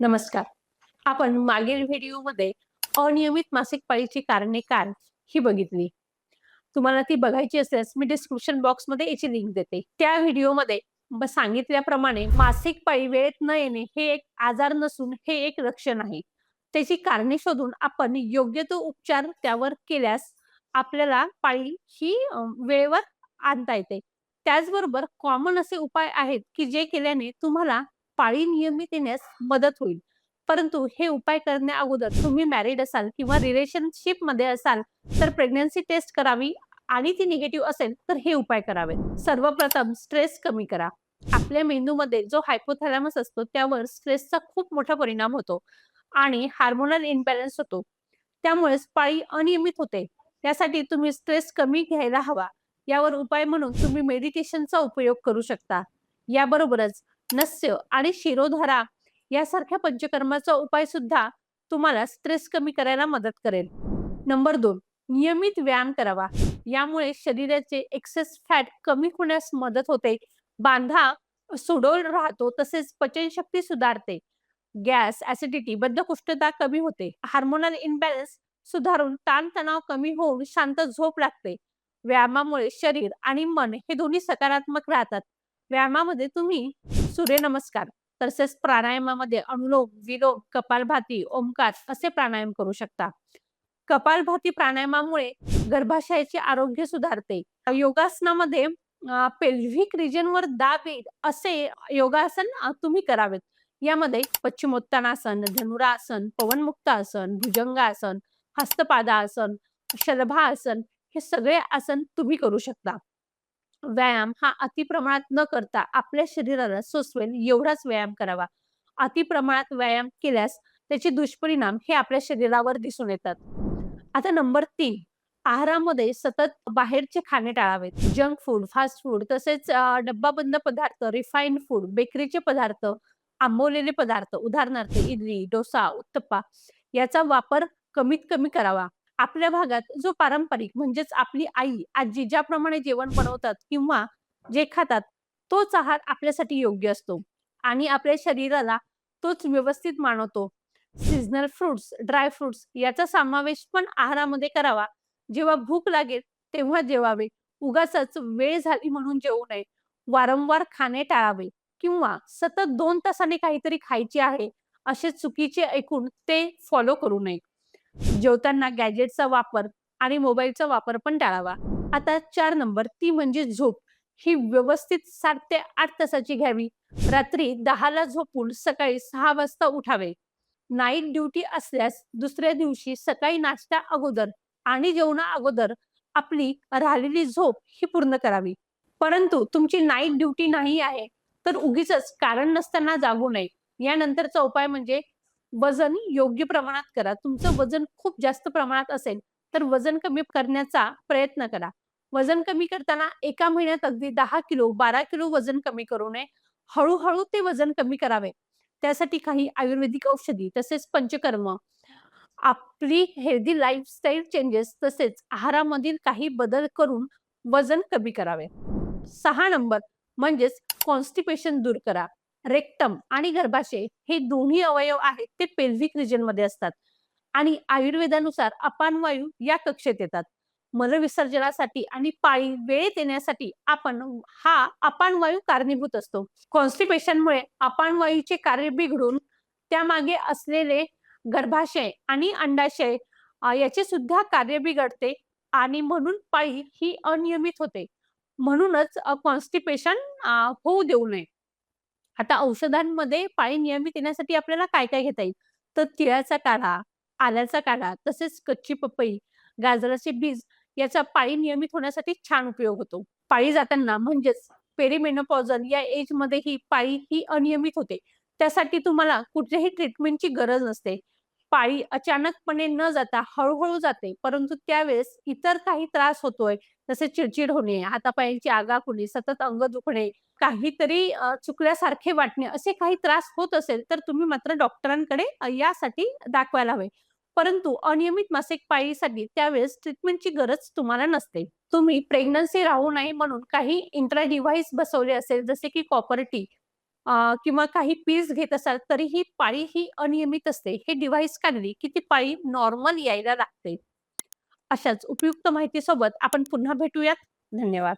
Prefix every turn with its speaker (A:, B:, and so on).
A: नमस्कार. आपण मागील व्हिडिओमध्ये अनियमित मासिक पाळीची कारणे काय ही बघितली. तुम्हाला ती बघायची असल्यास मी डिस्क्रिप्शन बॉक्समध्ये याची लिंक देते. त्या व्हिडिओमध्ये सांगितल्याप्रमाणे मासिक पाळी वेळेत न येणे हे एक आजार नसून हे एक लक्षण आहे. त्याची कारणे शोधून आपण योग्य तो उपचार त्यावर केल्यास आपल्याला पाळी ही वेळेवर आणता येते. त्याचबरोबर कॉमन असे उपाय आहेत की जे केल्याने तुम्हाला पाळी नियमित येण्यास मदत होईल. परंतु हे उपाय करण्या अगोदर तुम्ही मॅरिड असाल किंवा रिलेशनशिपमध्ये असाल तर प्रेग्नन्सी टेस्ट करावी आणि ती निगेटिव्ह असेल तर हे उपाय करावेत. सर्वप्रथम स्ट्रेस कमी करा. आपल्या मेंदूमध्ये जो हायपोथॅलॅमस असतो त्यावर स्ट्रेसचा खूप मोठा परिणाम होतो आणि हार्मोनल इनबॅलन्स होतो. त्यामुळेच पाळी अनियमित होते. त्यासाठी तुम्ही स्ट्रेस कमी घ्यायला हवा. यावर उपाय म्हणून तुम्ही मेडिटेशनचा उपयोग करू शकता. याबरोबरच नस्य आणि शिरोधारा यासारख्या पंचकर्माचा उपाय सुद्धा तुम्हाला स्ट्रेस कमी करायला मदत करेल. नंबर दोन नियमित व्यायाम करावा. यामुळे शरीराचे एक्सेस फॅट कमी होण्यास मदत होते. बांधा सुडोल राहतो तसेच पचनशक्ती सुधारते. गॅस ऍसिडिटी बद्धकोष्ठता कमी होते. हार्मोनल इनबॅलन्स सुधारून ताणतणाव कमी होऊन शांत झोप लागते. व्यायामामुळे शरीर आणि मन हे दोन्ही सकारात्मक राहतात. व्यायामामध्ये तुम्ही सूर्यनमस्कार तसेच प्राणायामामध्ये अनुलोम विलोम कपालभाती ओंकार असे प्राणायाम करू शकता. कपालभाती प्राणायामामुळे गर्भाशयाचे आरोग्य सुधारते. योगासनामध्ये पेल्व्हिक रिजनवर दाब येईल असे योगासन तुम्ही करावेत. यामध्ये पश्चिमोत्तानासन धनुरासन पवनमुक्तासन भुजंगासन हस्तपादासन शलभासन हे सगळे आसन तुम्ही करू शकता. व्यायाम हा अति प्रमाणात न करता आपल्या शरीराला सोसवेल एवढाच व्यायाम करावा. अति प्रमाणात व्यायाम केल्यास त्याचे दुष्परिणाम हे आपल्या शरीरावर दिसून येतात. आता नंबर तीन आहारामध्ये सतत बाहेरचे खाणे टाळावेत. जंक फूड फास्ट फूड तसेच डब्बाबंद पदार्थ रिफाईंड फूड बेकरीचे पदार्थ आंबवलेले पदार्थ उदाहरणार्थ इडली डोसा उत्तप्पा याचा वापर कमीत कमी करावा. आपल्या भागात जो पारंपरिक म्हणजेच आपली आई आजी ज्याप्रमाणे जेवण बनवतात किंवा जे खातात तोच आहार आपल्यासाठी योग्य असतो. आणि आपल्या शरीराला तोच व्यवस्थित मानवतो. सीझनल फ्रुट्स ड्राय फ्रुट्स याचा समावेश पण आहारामध्ये करावा. जेव्हा भूक लागेल तेव्हा जेवावे. उगाच वेळ झाली म्हणून जेवू नये. वारंवार खाणे टाळावे. किंवा सतत दोन तासाने काहीतरी खायचे आहे असे चुकीचे ऐकून ते फॉलो करू नये. जेवताना गॅजेटचा वापर आणि मोबाईलचा वापर पण टाळावा. आता चार नंबर ती म्हणजे झोप. ही व्यवस्थित सात ते आठ तासाची घ्यावी. रात्री दहाला झोपून सकाळी सहा वाजता उठावे. नाईट ड्युटी असल्यास दुसऱ्या दिवशी सकाळी नाश्ता अगोदर आणि जेवणा अगोदर आपली राहिलेली झोप ही पूर्ण करावी. परंतु तुमची नाईट ड्युटी नाही आहे तर उगीच कारण नसताना जागू नये. यानंतरचा उपाय म्हणजे वजन योग्य प्रमाणात करा. तुमचं वजन खूप जास्त प्रमाणात असेल तर वजन कमी करण्याचा प्रयत्न करा. वजन कमी करताना एका महिन्यात अगदी दहा किलो बारा किलो वजन कमी करू नये. हळूहळू ते वजन कमी करावे. त्यासाठी काही आयुर्वेदिक औषधी तसेच पंचकर्म आपली हेल्दी लाईफस्टाईल चेंजेस तसेच आहारामधील काही बदल करून वजन कमी करावे. सहा नंबर म्हणजेच कॉन्स्टिपेशन दूर करा. रेक्टम आणि गर्भाशय हे दोन्ही अवयव आहेत ते पेल्व्हिक रिजनमध्ये असतात. आणि आयुर्वेदानुसार अपान वायू या कक्षेत येतात. मलविसर्जनासाठी आणि पाळी वेळेत येण्यासाठी आपण हा अपान वायू कारणीभूत असतो. कॉन्स्टिपेशनमुळे अपान वायूचे कार्य बिघडून त्यामागे असलेले गर्भाशय आणि अंडाशय याचे सुद्धा कार्य बिघडते आणि म्हणून पाळी ही अनियमित होते. म्हणूनच कॉन्स्टिपेशन होऊ देऊ नये. आता औषधांमध्ये पाळी नियमित येण्यासाठी आपल्याला काय काय घेता येईल? तर तिळाचा काढा आल्याचा काढा तसेच कच्ची पपई गाजराचे बीज याचा पाळी नियमित होण्यासाठी छान उपयोग होतो. पाळी जाताना म्हणजेच पेरिमेनोपॉझल या एजमध्ये ही पाळी ही अनियमित होते. त्यासाठी तुम्हाला कुठल्याही ट्रीटमेंटची गरज नसते. पाळी अचानकपणे न जाता हळूहळू जाते. परंतु त्यावेळेस इतर काही त्रास होतोय जसे चिडचिड होणे हातापायांची आगाख होणे सतत अंग दुखणे काहीतरी चुकल्यासारखे वाटणे असे काही त्रास होत असेल तर तुम्ही मात्र डॉक्टरांकडे यासाठी दाखवायला हवे. परंतु अनियमित मासिक पाळीसाठी त्यावेळेस ट्रीटमेंटची गरज तुम्हाला नसते. तुम्ही प्रेग्नन्सी राहू नये म्हणून काही इंट्रा डिव्हाइस बसवले असेल जसे की कॉपर टी अ, किंवा काही पीस घेत असाल तरीही पाळी ही अनियमित असते. हे डिव्हाइस काढली की ती पाळी नॉर्मल यायला लागते. अशाच उपयुक्त माहितीसोबत आपण पुन्हा भेटूयात. धन्यवाद.